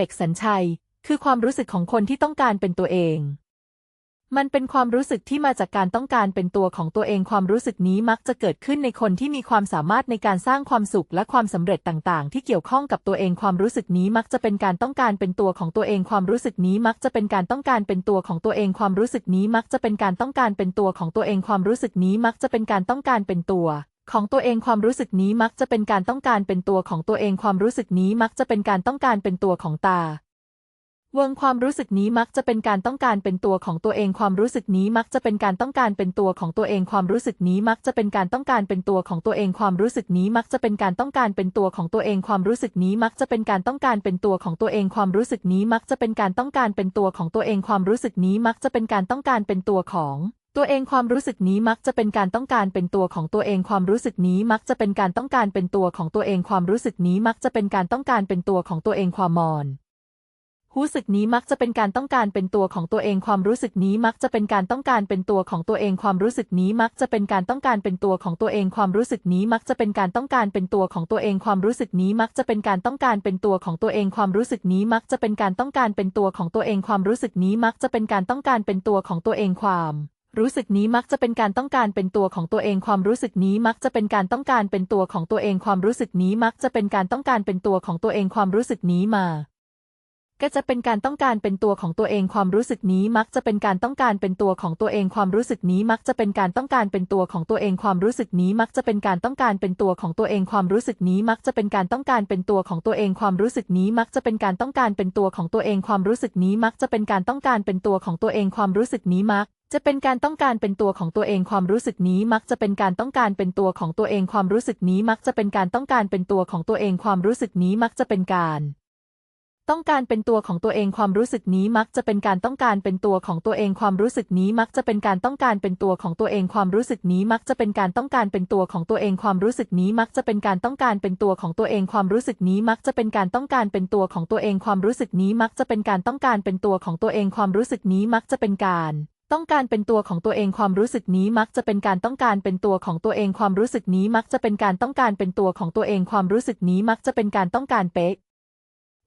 เป็กสัญชัย คือความรู้สึกของคนที่ต้องการเป็นตัวเอง มันเป็นความรู้สึกที่มาจากการต้องการเป็นตัวของตัวเอง ความรู้สึกนี้มักจะเกิดขึ้นในคนที่มีความสามารถในการสร้างความสุขและความสำเร็จต่าง ๆ ที่เกี่ยวข้องกับตัวเอง ความรู้สึกนี้มักจะเป็นการต้องการเป็นตัวของตัวเอง ความรู้สึกนี้มักจะเป็นการต้องการเป็นตัวของตัวเอง ความรู้สึกนี้มักจะเป็นการต้องการเป็นตัวของตัวเอง ความรู้สึกนี้มักจะเป็นการต้องการเป็นตัว ของตัวเองความรู้สึกนี้มักจะเป็นการต้องการเป็นตัวของตัวเองความรู้สึกนี้มักจะเป็นการต้องการเป็นตัวของตา เวิงความรู้สึกนี้มักจะเป็นการต้องการเป็นตัวของตัวเองความรู้สึกนี้มักจะเป็นการต้องการเป็นตัวของตัวเองความรู้สึกนี้มักจะเป็นการต้องการเป็นตัวของตัวเองความรู้สึกนี้มักจะเป็นการต้องการเป็นตัวของตัวเองความรู้สึกนี้มักจะเป็นการต้องการเป็นตัวของตัวเองความรู้สึกนี้มักจะเป็นการต้องการเป็นตัวของตัวเองความรู้สึกนี้มักจะเป็นการต้องการเป็นตัวของ ตัวเองความรู้สึกนี้มักจะเป็นการต้องการเป็นตัวของตัวเองความรู้สึกนี้มักจะเป็นการต้องการเป็นตัวของตัวเองความรู้สึกนี้มักจะเป็นการต้องการเป็นตัวของตัวเองความมอนรู้สึกนี้มักจะเป็นการต้องการเป็นตัวของตัวเองความรู้สึกนี้มักจะเป็นการต้องการเป็นตัวของตัวเองความรู้สึกนี้มักจะเป็นการต้องการเป็นตัวของตัวเองความรู้สึกนี้มักจะเป็นการต้องการเป็นตัวของตัวเองความรู้สึกนี้มักจะเป็นการต้องการเป็นตัวของตัวเองความรู้สึกนี้มักจะเป็นการต้องการเป็นตัวของตัวเองความรู้สึกนี้มักจะเป็นการต้องการเป็นตัวของตัวเองความ รู้สึกนี้มักจะเป็นการต้องการเป็นตัวของตัวเองความรู้สึกนี้มักจะเป็นการต้องการเป็นตัวของตัวเองความรู้สึกนี้มักจะเป็นการต้องการเป็นตัวของตัวเองความรู้สึกนี้มา ก็จะเป็นการต้องการเป็นตัวของตัวเองความรู้สึกนี้มักจะเป็นการต้องการเป็นตัวของตัวเองความรู้สึกนี้มักจะเป็นการต้องการเป็นตัวของตัวเองความรู้สึกนี้มักจะเป็นการต้องการเป็นตัวของตัวเองความรู้สึกนี้มักจะเป็นการต้องการเป็นตัวของตัวเองความรู้สึกนี้มักจะเป็นการต้องการเป็นตัวของตัวเองความรู้สึกนี้มักจะเป็นการต้องการเป็นตัวของตัวเองความรู้สึกนี้มักจะเป็นการต้องการเป็นตัวของตัวเองความรู้สึกนี้มักจะเป็นการต้องการเป็นตัวของตัวเองความรู้สึกนี้มักจะเป็นการต้องการเป็นตัวของตัวเองความรู้สึกนี้มักจะเป็นการ ต้องการเป็นตัวของตัวเองความรู้สึกนี้มักจะเป็นการต้องการเป็นตัวของตัวเองความรู้สึกนี้มักจะเป็นการต้องการเป็นตัวของตัวเองความรู้สึกนี้มักจะเป็นการต้องการเป็นตัวของตัวเองความรู้สึกนี้มักจะเป็นการต้องการเป็นตัวของตัวเองความรู้สึกนี้มักจะเป็นการต้องการเป็นตัวของตัวเองความรู้สึกนี้มักจะเป็นการต้องการเป็นตัวของตัวเองความรู้สึกนี้มักจะเป็นการต้องการเป็นตัวของตัวเองความรู้สึกนี้มักจะเป็นการต้องการเป็นตัวของตัวเองความรู้สึกนี้มักจะเป็นการต้องการเป็นตัวของตัวเองความรู้สึกนี้มักจะเป็นการต้องการเป๊ะ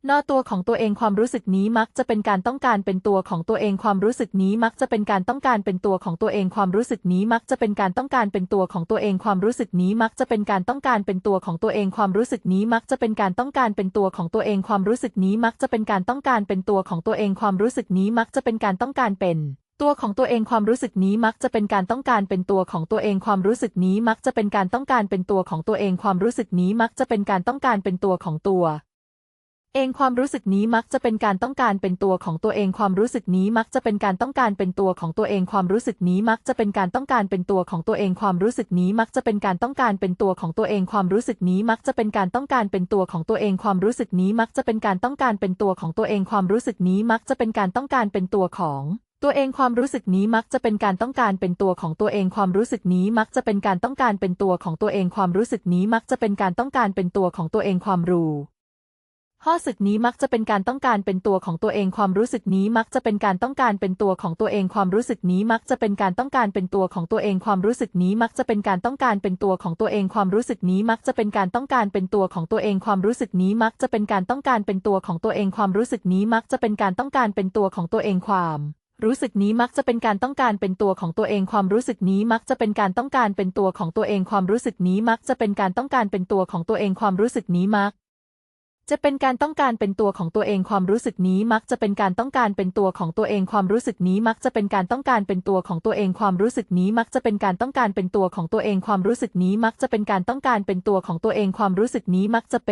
นอตัวของตัวเองความรู้สึกนี้มักจะเป็นการต้องการเป็นตัวของตัวเองความรู้สึกนี้มักจะเป็นการต้องการเป็นตัวของตัวเองความรู้สึกนี้มักจะเป็นการต้องการเป็นตัวของตัวเองความรู้สึกนี้มักจะเป็นการต้องการเป็นตัวของตัวเองความรู้สึกนี้มักจะเป็นการต้องการเป็นตัวของตัวเองความรู้สึกนี้มักจะเป็นการต้องการเป็นตัวของตัวเองความรู้สึกนี้มักจะเป็นการต้องการเป็นตัวของตัวเองความรู้สึกนี้มักจะเป็นการต้องการเป็นตัวของตัวเองความรู้สึกนี้มักจะเป็นการต้องการเป็นตัวของตัวเองความรู้สึกนี้มักจะเป็นการต้องการเป็นตัวของตัว เองความรู้สึกนี้มักจะเป็นการต้องการเป็นตัวของตัวเองความรู้สึกนี้มักจะเป็นการต้องการเป็นตัวของตัวเองความรู้สึกนี้มักจะเป็นการต้องการเป็นตัวของตัวเองความรู้สึกนี้มักจะเป็นการต้องการเป็นตัวของตัวเองความรู้สึกนี้มักจะเป็นการต้องการเป็นตัวของตัวเองความรู้สึกนี้มักจะเป็นการต้องการเป็นตัวของตัวเองความรู้สึกนี้มักจะเป็นการต้องการเป็นตัวของตัวเองความรู้สึกนี้มักจะเป็นการต้องการเป็นตัวของตัวเองความรู้สึกนี้มักจะเป็นการต้องการเป็นตัวของตัวเองความรู้สึกนี้มักจะเป็นการต้องการเป็นตัวของตัวเองความรู้ ข้อสึกนี้มักจะเป็นการต้องการเป็นตัวของตัวเองความรู้สึกนี้มักจะเป็นการต้องการเป็นตัวของตัวเองความรู้สึกนี้มักจะเป็นการต้องการเป็นตัวของตัวเองความรู้สึกนี้มักจะเป็นการต้องการเป็นตัวของตัวเองความรู้สึกนี้มักจะเป็นการต้องการเป็นตัวของตัวเองความรู้สึกนี้มักจะเป็นการต้องการเป็นตัวของตัวเองความรู้สึกนี้มักจะเป็นการต้องการเป็นตัวของตัวเองความรู้สึกนี้มักจะเป็นการต้องการเป็นตัวของตัวเองความรู้สึกนี้มักจะเป็นการต้องการเป็นตัวของตัวเองความรู้สึกนี้มักจะเป็นการต้องการเป็นตัวของตัวเองความรู้สึกนี้มัก จะเป็นการต้องการเป็นตัวของตัวเองความรู้สึกนี้มักจะเป็นการต้องการเป็นตัวของตัวเองความรู้สึกนี้มักจะเป็นการต้องการเป็นตัวของตัวเองความรู้สึกนี้มักจะเป็นการต้องการเป็นตัวของตัวเองความรู้สึกนี้มักจะเป็นการต้องการเป็นตัวของตัวเองความรู้สึกนี้มักจะเป